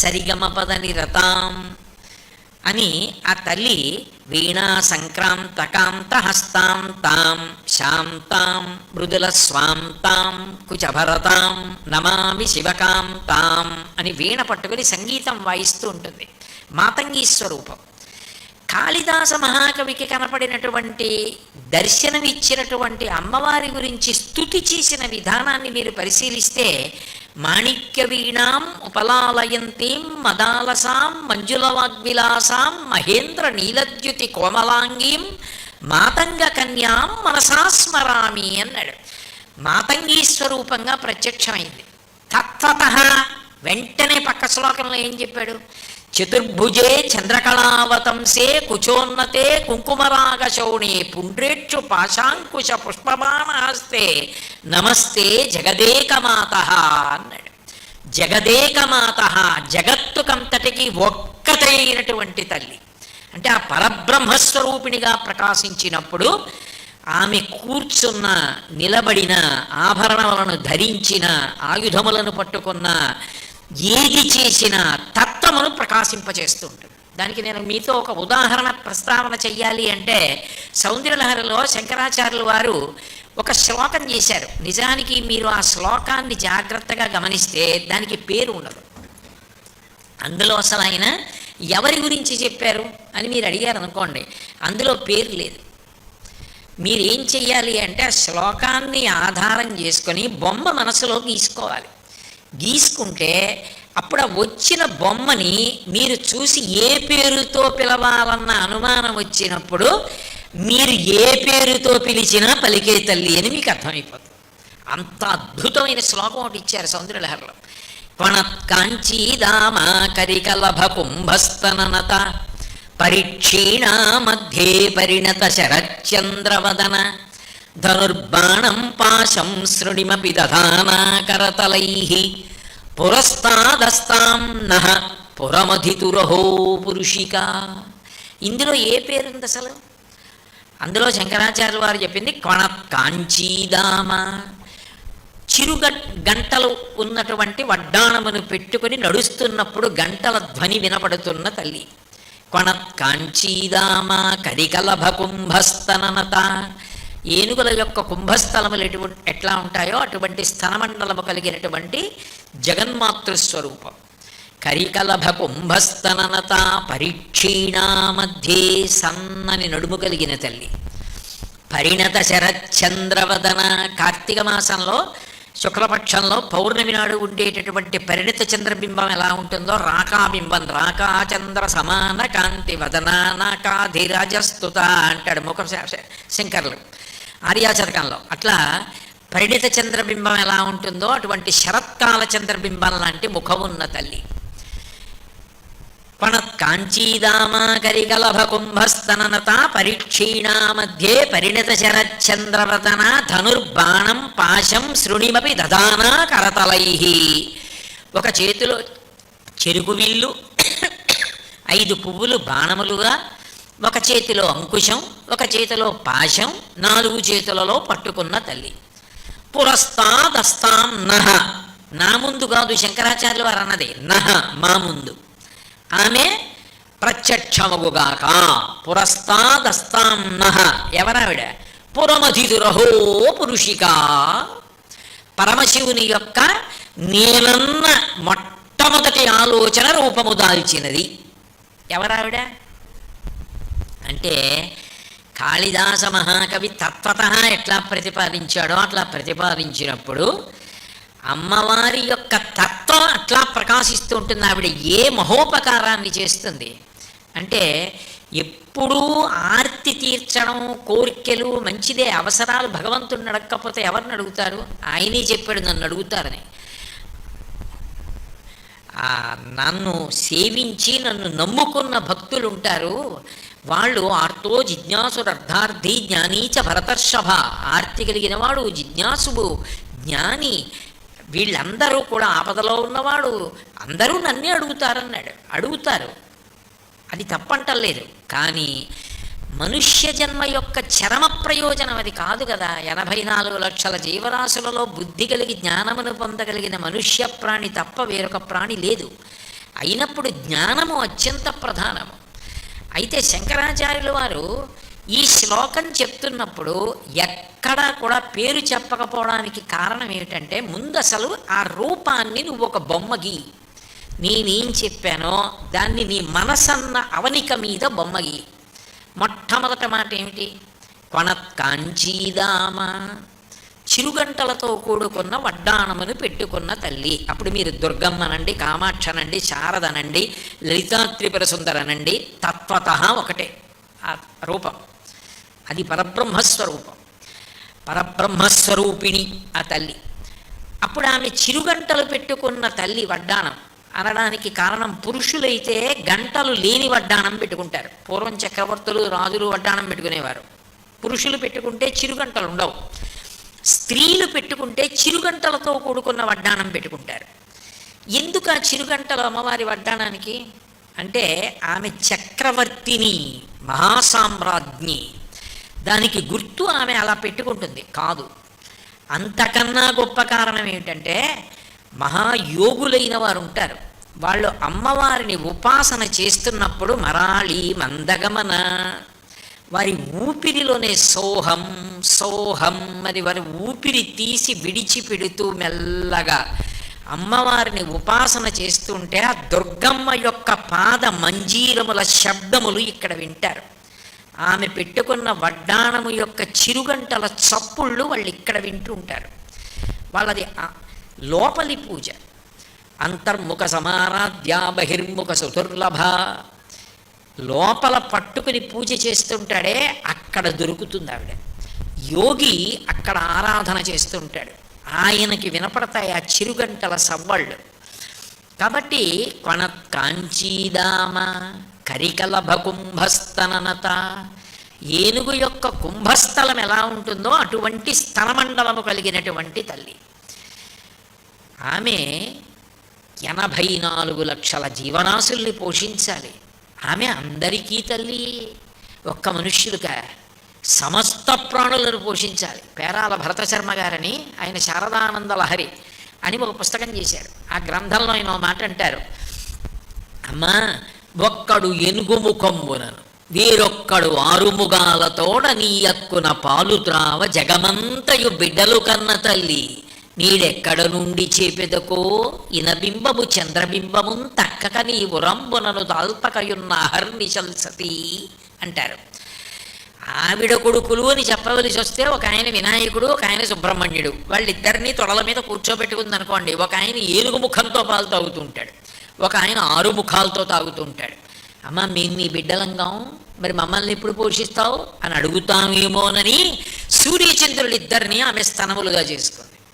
సరిగమపద నిరతాం అని ఆ తల్లి వీణా సంక్రాంతకాంత హస్తాం తాం శాంతాం మృదుల స్వాంతాం కుచభరతాం నమామి శివకాంతాం అని వీణ పట్టుకుని సంగీతం వాయిస్తూ ఉంటుంది. మాతంగి స్వరూపం కాళిదాస మహాకవికి కనపడినటువంటి దర్శనమిచ్చినటువంటి అమ్మవారి గురించి స్థుతి చేసిన విధానాన్ని మీరు పరిశీలిస్తే మాణిక్య వీణాం ఉపలాలయంతీం మదాలసాం మంజులవాగ్విలాసాం మహేంద్ర నీలద్యుతి కోమలాంగీం మాతంగ కన్యాం మనసా స్మరామి అన్నాడు. మాతంగీ స్వరూపంగా ప్రత్యక్షమైంది. తత్వత వెంటనే పక్క శ్లోకంలో ఏం చెప్పాడు? చతుర్భుజే చంద్రకళావతంసే కుచోన్నతే కుంకుమరాగశౌణే పుండ్రేక్షు పాశాంకుశ పుష్పమానహస్తే. నమస్తే జగదేకమాత అన్నాడు. జగదేకమాత జగత్తుకంతటికి ఒక్కటైనటువంటి తల్లి. అంటే ఆ పరబ్రహ్మస్వరూపిణిగా ప్రకాశించినప్పుడు ఆమె కూర్చున్న నిలబడిన ఆభరణములను ధరించిన ఆయుధములను పట్టుకున్న ఏది చేసిన ఆత్మను ప్రకాశింపజేస్తూ ఉంటుంది. దానికి నేను మీతో ఒక ఉదాహరణ ప్రస్తావన చెయ్యాలి అంటే సౌందర్యలహరిలో శంకరాచార్యులు వారు ఒక శ్లోకం చేశారు. నిజానికి మీరు ఆ శ్లోకాన్ని జాగ్రత్తగా గమనిస్తే దానికి పేరు ఉండదు. అందులో అసలు ఆయన ఎవరి గురించి చెప్పారు అని మీరు అడిగారు అనుకోండి అందులో పేరు లేదు. మీరు ఏం చెయ్యాలి అంటే ఆ శ్లోకాన్ని ఆధారం చేసుకొని బొమ్మ మనసులో గీసుకోవాలి. గీసుకుంటే అప్పుడు ఆ వచ్చిన బొమ్మని మీరు చూసి ఏ పేరుతో పిలవాలన్న అనుమానం వచ్చినప్పుడు మీరు ఏ పేరుతో పిలిచినా పలికే తల్లి అని మీకు అర్థమైపోతుంది. అంత అద్భుతమైన శ్లోకం ఒకటి ఇచ్చారు సౌందర్యలహరిలో. కొణత్కాంచీదామ కరికలభ కుంభస్తనత పరిక్షీణా మధ్యే పరిణత శరచంద్రవదన ధనుర్బాణం పాశం శృణిమపి దధానా కరతలై పురస్తాదస్తాం నహ పురమధితురహో పురుషిక. ఇందులో ఏ పేరుంది అసలు? అందులో శంకరాచార్య వారు చెప్పింది కొణ కాంచీదామ చిరుగ గంటలు ఉన్నటువంటి వడ్డాణమును పెట్టుకుని నడుస్తున్నప్పుడు గంటల ధ్వని వినపడుతున్న తల్లి. కొణ కాంచీదామ కరికలభ కుంభస్తననత ఏనుగుల యొక్క కుంభస్థలములు ఎటువంటి ఎట్లా ఉంటాయో అటువంటి స్థనమండలము కలిగినటువంటి జగన్మాతృస్వరూపం కరికలభ కుంభస్తననత పరీక్షీణా మధ్యే సన్నని నడుము కలిగిన తల్లి. పరిణత శరచంద్రవదన కార్తీక మాసంలో శుక్లపక్షంలో పౌర్ణమి నాడు ఉండేటటువంటి పరిణత చంద్రబింబం ఎలా ఉంటుందో రాకాబింబం. రాకాచంద్ర సమాన కాంతి వదనానాకాధిరాజస్తుత అంటాడు ముఖ శంకర్లు. ఆర్యాచరకంలో అట్లా పరిణిత చంద్రబింబం ఎలా ఉంటుందో అటువంటి శరత్కాల చంద్రబింబం లాంటి ముఖం ఉన్న తల్లి. పణత్కాంచీదామాకరికలభ కుంభస్తననత పరీక్షీణా మధ్యే పరిణత శరచంద్రవతన ధనుర్బాణం పాశం శృణిమపి దదానా కరతలై. ఒక చేతిలో చెరుకు విల్లు ఐదు పువ్వులు బాణములుగా ఒక చేతిలో అంకుశం ఒక చేతిలో పాశం నాలుగు చేతులలో పట్టుకున్న తల్లి. పురస్తాదస్తాం నహ నా ముందు కాదు శంకరాచార్యులు వారు అన్నది. నహ మా ముందు. ఆమె ప్రత్యక్షమగుగాక. పురస్తాదస్తాం నహ ఎవరావిడ? పురమధిదురహో పురుషిక. పరమశివుని యొక్క నీలన్న మొట్టమొదటి ఆలోచన రూపము దాల్చినది. ఎవరావిడ? అంటే కాళిదాస మహాకవి తత్వత ఎట్లా ప్రతిపాదించాడో అట్లా ప్రతిపాదించినప్పుడు అమ్మవారి యొక్క తత్వం అట్లా ప్రకాశిస్తూ ఉంటుంది. ఆవిడ ఏ మహోపకారాన్ని చేస్తుంది? అంటే ఎప్పుడూ ఆర్తి తీర్చడం కోరికలు మంచిదే అవసరాలు భగవంతుడిని అడగకపోతే ఎవరిని అడుగుతారు? ఆయనే చెప్పాడు నన్ను అడుగుతారని. నన్ను సేవించి నన్ను నమ్ముకున్న భక్తులు ఉంటారు. వాళ్ళు ఆర్తో జిజ్ఞాసుడు జ్ఞానీచ భరతర్షభ. ఆర్తి కలిగిన వాడు జిజ్ఞాసుడు జ్ఞాని. వీళ్ళందరూ కూడా ఆపదలో ఉన్నవాడు. అందరూ నన్నే అడుగుతారన్నాడు. అడుగుతారు. అది తప్పంటలేదు. కానీ మనుష్య జన్మ యొక్క చరమ ప్రయోజనం అది కాదు కదా. ఎనభై నాలుగు లక్షల జీవరాశులలో బుద్ధి కలిగి జ్ఞానమును పొందగలిగిన మనుష్య ప్రాణి తప్ప వేరొక ప్రాణి లేదు. అయినప్పుడు జ్ఞానము అత్యంత ప్రధానము. అయితే శంకరాచార్యులు వారు ఈ శ్లోకం చెప్తున్నప్పుడు ఎక్కడా కూడా పేరు చెప్పకపోవడానికి కారణం ఏమిటంటే ముందు అసలు ఆ రూపాన్ని నువ్వు ఒక బొమ్మగి నేనేం చెప్పానో దాన్ని నీ మనసన్న అవనిక మీద బొమ్మగి మొట్టమొదట మాట ఏమిటి? కొణత్కాంచీదామ చిరుగంటలతో కూడుకున్న వడ్డాణమును పెట్టుకున్న తల్లి. అప్పుడు మీరు దుర్గమ్మనండి కామాక్షనండి శారదనండి లలితాత్రిపర సుందరనండి తత్వత ఒకటే. ఆ రూపం. అది పరబ్రహ్మస్వరూపం. పరబ్రహ్మస్వరూపిణి ఆ తల్లి. అప్పుడు ఆమె చిరుగంటలు పెట్టుకున్న తల్లి వడ్డాణం. అనడానికి కారణం పురుషులైతే గంటలు లేని వడ్డాణం పెట్టుకుంటారు. పూర్వం చక్రవర్తులు రాజులు వడ్డాణం పెట్టుకునేవారు. పురుషులు పెట్టుకుంటే చిరుగంటలు ఉండవు స్త్రీలు పెట్టుకుంటే చిరుగంటలతో కూడుకున్న వడ్డాణం పెట్టుకుంటారు. ఎందుకు ఆ చిరుగంటలు అమ్మవారి వడ్డాణానికి? అంటే ఆమె చక్రవర్తిని మహాసామ్రాజ్ఞి. దానికి గుర్తు ఆమె అలా పెట్టుకుంటుంది. కాదు. అంతకన్నా గొప్ప కారణం ఏమిటంటే మహాయోగులైన వారు ఉంటారు. వాళ్ళు అమ్మవారిని ఉపాసన చేస్తున్నప్పుడు మరాళి మందగమన. వారి ఊపిరిలోనే సోహం సోహం అని వారి ఊపిరి తీసి విడిచిపెడుతూ మెల్లగా అమ్మవారిని ఉపాసన చేస్తుంటే ఆ దుర్గమ్మ యొక్క పాద మంజీరముల శబ్దములు ఇక్కడ వింటారు. ఆమె పెట్టుకున్న వడ్డాణము యొక్క చిరుగంటల చప్పుళ్ళు వాళ్ళు ఇక్కడ వింటూ ఉంటారు. వాళ్ళది లోపలి పూజ. అంతర్ముఖ సమారాధ్య బహిర్ముఖ సుదుర్లభ లోపల పట్టుకుని పూజ చేస్తుంటాడే అక్కడ దొరుకుతుంది ఆవిడ. యోగి అక్కడ ఆరాధన చేస్తుంటాడు. ఆయనకి వినపడతాయి ఆ చిరుగంటల సవ్వళ్ళు. కాబట్టి కొన కాంచీదామ కరికలభ కుంభస్తననత ఏనుగు యొక్క కుంభస్థలం ఎలా ఉంటుందో అటువంటి స్థలమండలము కలిగినటువంటి తల్లి. ఆమె ఎనభై నాలుగు లక్షల జీవనాశుల్ని పోషించాలి. ఆమె అందరికీ తల్లి ఒక్క మనుష్యులుగా సమస్త ప్రాణులను పోషించాలి. పేరాల భరత శర్మ గారని ఆయన శారదానంద లహరి అని ఒక పుస్తకం చేశారు. ఆ గ్రంథంలో ఆయన మాట అంటారు. అమ్మా ఒక్కడు ఎనుగు ముఖంబునను వేరొక్కడు ఆరుముగాలతోడ నీ యక్కున పాలు త్రావ జగమంతయు బిడ్డలు కన్న తల్లి. నీడెక్కడ నుండి చేపెదకో? ఇనబింబము చంద్రబింబము తక్కక నీ ఉరంబునను దాల్పకయున్న అహర్నిశల్సతి అంటారు. ఆవిడ కొడుకులు అని చెప్పవలసి వస్తే ఒక ఆయన వినాయకుడు ఒక ఆయన సుబ్రహ్మణ్యుడు. వాళ్ళిద్దరినీ తొడల మీద కూర్చోబెట్టుకుంది అనుకోండి ఒక ఆయన ఏనుగు ముఖంతో పాలు తాగుతూ ఉంటాడు ఒక ఆయన ఆరు ముఖాలతో తాగుతూ ఉంటాడు అమ్మ మేము నీ బిడ్డలంగాం మరి మమ్మల్ని ఎప్పుడు పోషిస్తావు? అని అడుగుతామేమోనని సూర్యచంద్రుడిద్దరిని ఆమె స్తనములుగా చేసుకుంది.